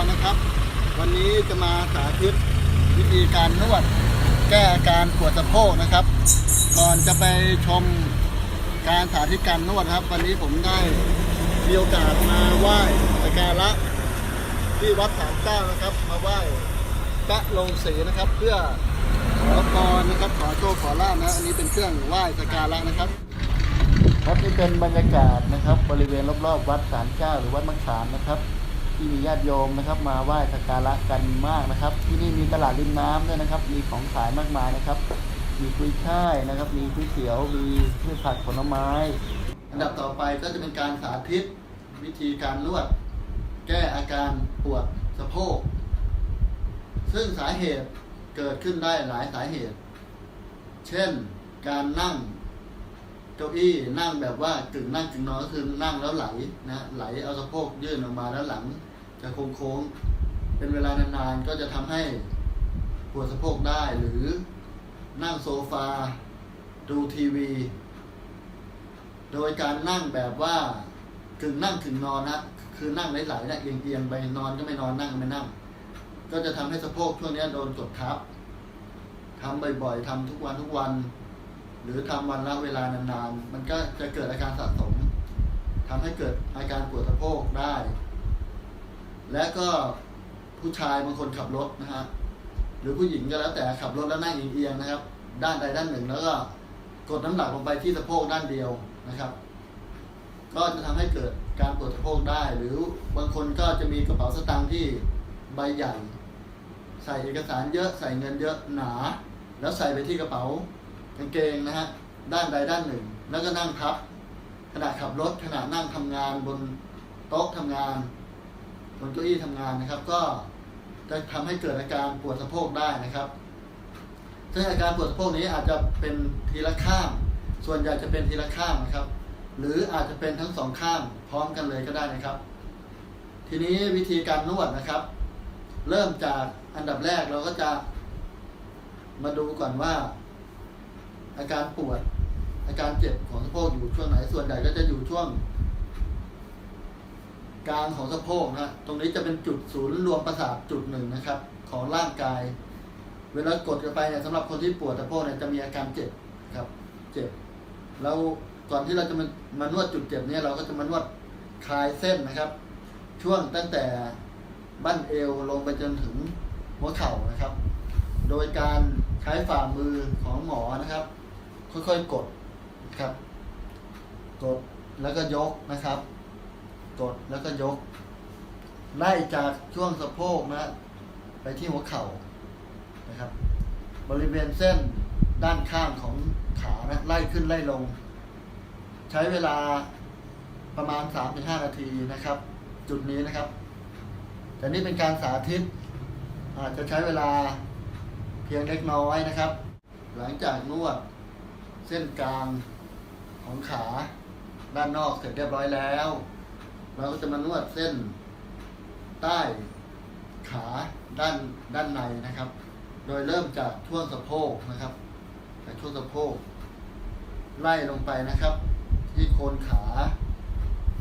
รนะครับ วันนี้จะมาสาธิตวิธีการนวดแก้อาการปวดสะโพกนะครับ ก่อนจะไปชมการสาธิตการนวดครับ วันนี้ผมได้มีโอกาสมาไหว้สักการะที่วัดสามเจ้านะครับ มาไหว้พระลงศรีนะครับ เพื่อขอพรนะครับ ขอโชคขอลาภนะอันนี้เป็นเครื่องไหว้สักการะนะครับครับนี่เป็นบรรยากาศนะครับ บริเวณรอบๆ วัดสารเจ้าหรือวัดมะขามนะครับ ที่มีญาติโยมนะครับ มาไหว้สักการะกันมากนะครับ ที่นี่มีตลาดริมน้ำด้วยนะครับ มีของขายมากมายนะครับ มีกุ้ยช่ายนะครับ มีก๋วยเตี๋ยวมีพืชผักผลไม้ อันดับต่อไปก็จะเป็นการสาธิต วิธีการนวด แก้อาการปวดสะโพก ซึ่งสาเหตุเกิดขึ้นได้หลายสาเหตุ เช่น การนั่ง เก้าอี้นั่งแบบว่ากึ่งนั่งกึ่งนอนก็คือนั่งแล้วไหลนะไหลเอาสะโพกยื่นออกมาแล้วหลัง จะโค้งๆเป็นเวลานานๆก็จะทำให้ปวดสะโพกได้หรือนั่งโซฟา ดูทีวี โดยการนั่งแบบว่ากึ่งนั่งกึ่งนอนนะคือนั่งไหลๆนะเอียงๆไปนอนก็ไม่นอนนั่งก็ไม่นั่ง ก็จะทำให้สะโพกช่วงนี้โดนกดทับทำบ่อยๆทำทุกวันทุกวัน หรือทำวันละเวลานานๆ มันก็จะเกิดอาการสะสมทำให้เกิดอาการปวดสะโพกได้ และก็ผู้ชายบางคนขับรถนะฮะหรือผู้หญิงก็แล้วแต่ขับรถแล้วนั่งเอียงๆนะครับ ด้านใดด้านหนึ่งแล้วก็กดน้ำหนักลงไปที่สะโพกด้านเดียวนะครับ ก็จะทำให้เกิดการปวดสะโพกได้ หรือบางคนก็จะมีกระเป๋าสตางค์ที่ใบใหญ่ ใส่เอกสารเยอะใส่เงินเยอะหนา แล้วใส่ไปที่กระเป๋า กางเกงนะฮะด้านใดด้านหนึ่ง แล้วก็นั่งพับขณะขับรถขณะนั่งทำงานบนโต๊ะทำงานบนเก้าอี้ทำงานนะครับ ก็จะทำให้เกิดอาการปวดสะโพกได้นะครับซึ่งอาการปวดสะโพกนี้อาจจะเป็นทีละข้าง ส่วนใหญ่จะเป็นทีละข้างนะครับ หรืออาจจะเป็นทั้งสองข้างพร้อมกันเลยก็ได้นะครับ ทีนี้วิธีการนวดนะครับ เริ่มจากอันดับแรกเราก็จะมาดูก่อนว่า อาการปวด อาการเจ็บของสะโพกอยู่ช่วงไหนส่วนใหญ่ก็จะอยู่ช่วง กลางของสะโพกนะตรงนี้จะเป็นจุดศูนย์รวมประสาทจุดหนึ่งนะครับ ของร่างกาย เวลากดกันไปเนี่ยสำหรับคนที่ปวดสะโพกเนี่ยจะมีอาการเจ็บครับ เจ็บ แล้วก่อนที่เราจะมามานวดจุดเจ็บเนี่ยเราก็จะมานวดคลายเส้นนะครับ ช่วงตั้งแต่บั้นเอวลงไปจนถึงหัวเข่านะครับ โดยการใช้ฝ่ามือของหมอนะครับ ค่อยๆกดนะครับ กดแล้วก็ยกนะครับ กดแล้วก็ยก ไล่จากช่วงสะโพกนะ ไปที่หัวเข่านะครับ บริเวณเส้นด้านข้างของขานะไล่ขึ้นไล่ลง ใช้เวลาประมาณ 3-5 นาทีนะครับ จุดนี้นะครับ แต่นี่เป็นการสาธิต อาจจะใช้เวลาเพียงเล็กน้อยนะครับ หลังจากนวด เส้นกลางของขาด้านนอกเสร็จเรียบร้อยแล้ว เราก็จะมานวดเส้นใต้ขาด้านด้านในนะครับ โดยเริ่มจากช่วงสะโพกนะครับจากช่วงสะโพก ไล่ลงไปนะครับ ที่โคนขา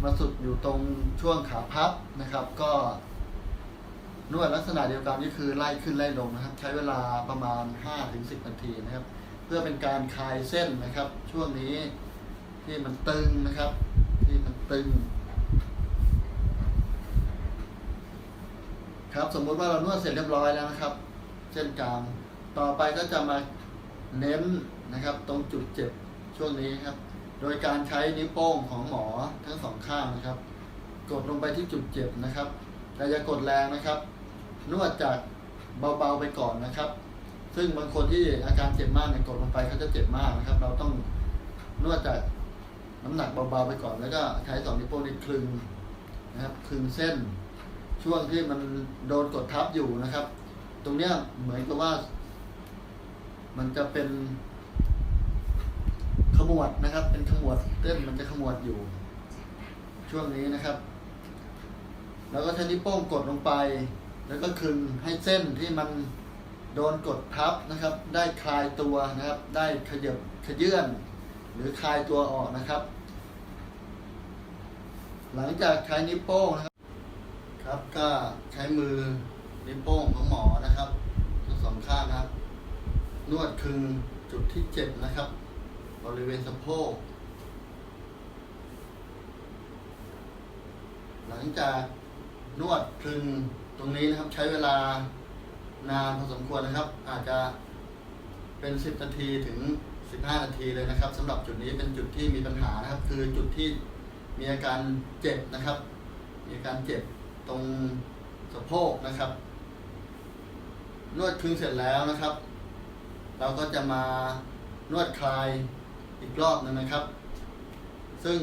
มาสุดอยู่ตรงช่วงขาพับนะครับ ก็ นวดลักษณะเดียวกันก็คือไล่ขึ้นไล่ลงนะครับ ใช้เวลาประมาณ 5-10นาทีนะครับ เพื่อเป็นการคลายเส้นนะครับ ช่วงนี้ที่มันตึงนะครับ ที่มันตึง ครับสมมุติว่าเรานวดเสร็จเรียบร้อยแล้วนะครับ เส้นกลางต่อไปก็จะมาเน้นนะครับ ตรงจุดเจ็บช่วงนี้ครับ โดยการใช้นิ้วโป้งของหมอทั้งสองข้างนะครับ กดลงไปที่จุดเจ็บนะครับแต่อย่ากดแรงนะครับ นวดจากเบาๆไปก่อนนะครับ ซึ่งบางคนที่อาการเจ็บมากเนี่ยกดลงไปเขาจะเจ็บมากนะครับ เราต้องนวดจากน้ำหนักเบาๆไปก่อน แล้วก็ใช้สองนิ้วโป้งนี่คลึงนะครับคลึงเส้น ช่วงที่มันโดนกดทับอยู่นะครับ ตรงเนี้ยเหมือนกับว่า มันจะเป็นขมวดนะครับ เป็นขมวดเส้นมันจะขมวดอยู่ ช่วงนี้นะครับ แล้วก็ใช้นิ้วโป้งกดลงไป แล้วก็คึงให้เส้นที่มัน โดนกดทับนะครับ ได้คลายตัวนะครับ ได้ขยับขยื่นหรือคลายตัวออกนะครับ หลังจากใช้นิ้วโป้งนะครับครับก็ใช้มือนิ้วโป้งของหมอนะครับทั้งสองข้างนะครับ นวดคึงจุดที่เจ็บนะครับ บริเวณสะโพกหลังจากนวดคลึงตรงนี้นะครับใช้เวลา นานพอสมควรนะครับ อาจจะเป็น 10 นาทีถึง 15 นาทีเลยนะครับสำหรับจุดนี้เป็นจุดที่มีปัญหานะครับ คือจุดที่มีอาการเจ็บนะครับ มีอาการเจ็บตรงสะโพกนะครับ นวดคึงเสร็จแล้วนะครับ เราก็จะมานวดคลายอีกรอบหนึงนะครับ ซึ่ง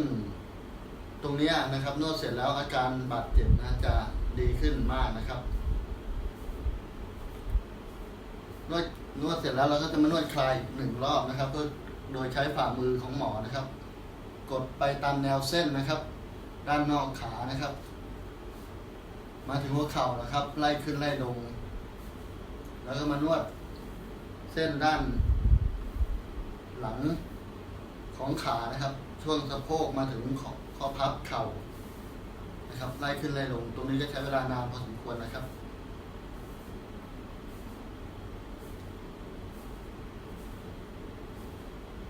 ตรงนี้นะครับนวดเสร็จแล้วอาการบาดเจ็บนะจะดีขึ้นมากนะครับ นวดนวดเสร็จแล้วเราก็จะมานวดคลายหนึ่งรอบนะครับเพื่อโดยใช้ฝ่ามือของหมอนะครับ กดไปตามแนวเส้นนะครับ ด้านนอกขานะครับ มาถึงหัวเข่านะครับ ไล่ขึ้นไล่ลง แล้วก็มานวดเส้นด้าน หลังของขานะครับ ช่วงสะโพกมาถึงข้อข้อพับเข่านะครับ ไล่ขึ้นไล่ลง ตรงนี้จะใช้เวลานานพอสมควรนะครับ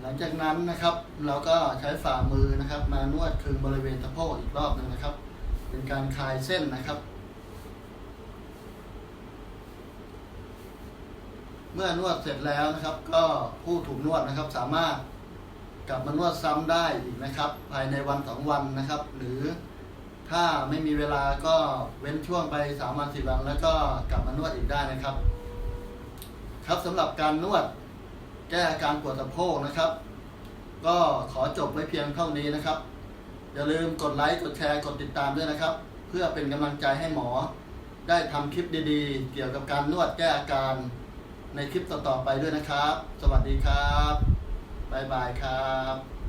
หลั งจากนั้นนะครับเราก็ใช้ฝ่ามือนะครับมานวดคลึงบริเวณสะโพกอีกรอบหนึ่งนะครับ เป็นการคลายเส้นนะครับ เมื่อนวดเสร็จแล้วนะครับ ก็ผู้ถูกนวดนะครับสามารถกลับมานวดซ้ำได้อีกนะครับ ภายในวันสองวันนะครับ หรือถ้าไม่มีเวลาก็เว้นช่วงไปสามวันสี่วันแล้วก็กลับมานวดอีกได้นะครับ ครับสำหรับการนวด แก้อาการปวดสะโพกนะครับ ก็ขอจบไว้เพียงเท่านี้นะครับ อย่าลืมกดไลค์กดแชร์กดติดตามด้วยนะครับ เพื่อเป็นกำลังใจให้หมอ ได้ทำคลิปดีๆ เกี่ยวกับการนวดแก้อาการในคลิปต่อๆไปด้วยนะครับ สวัสดีครับบ๊ายบายครับ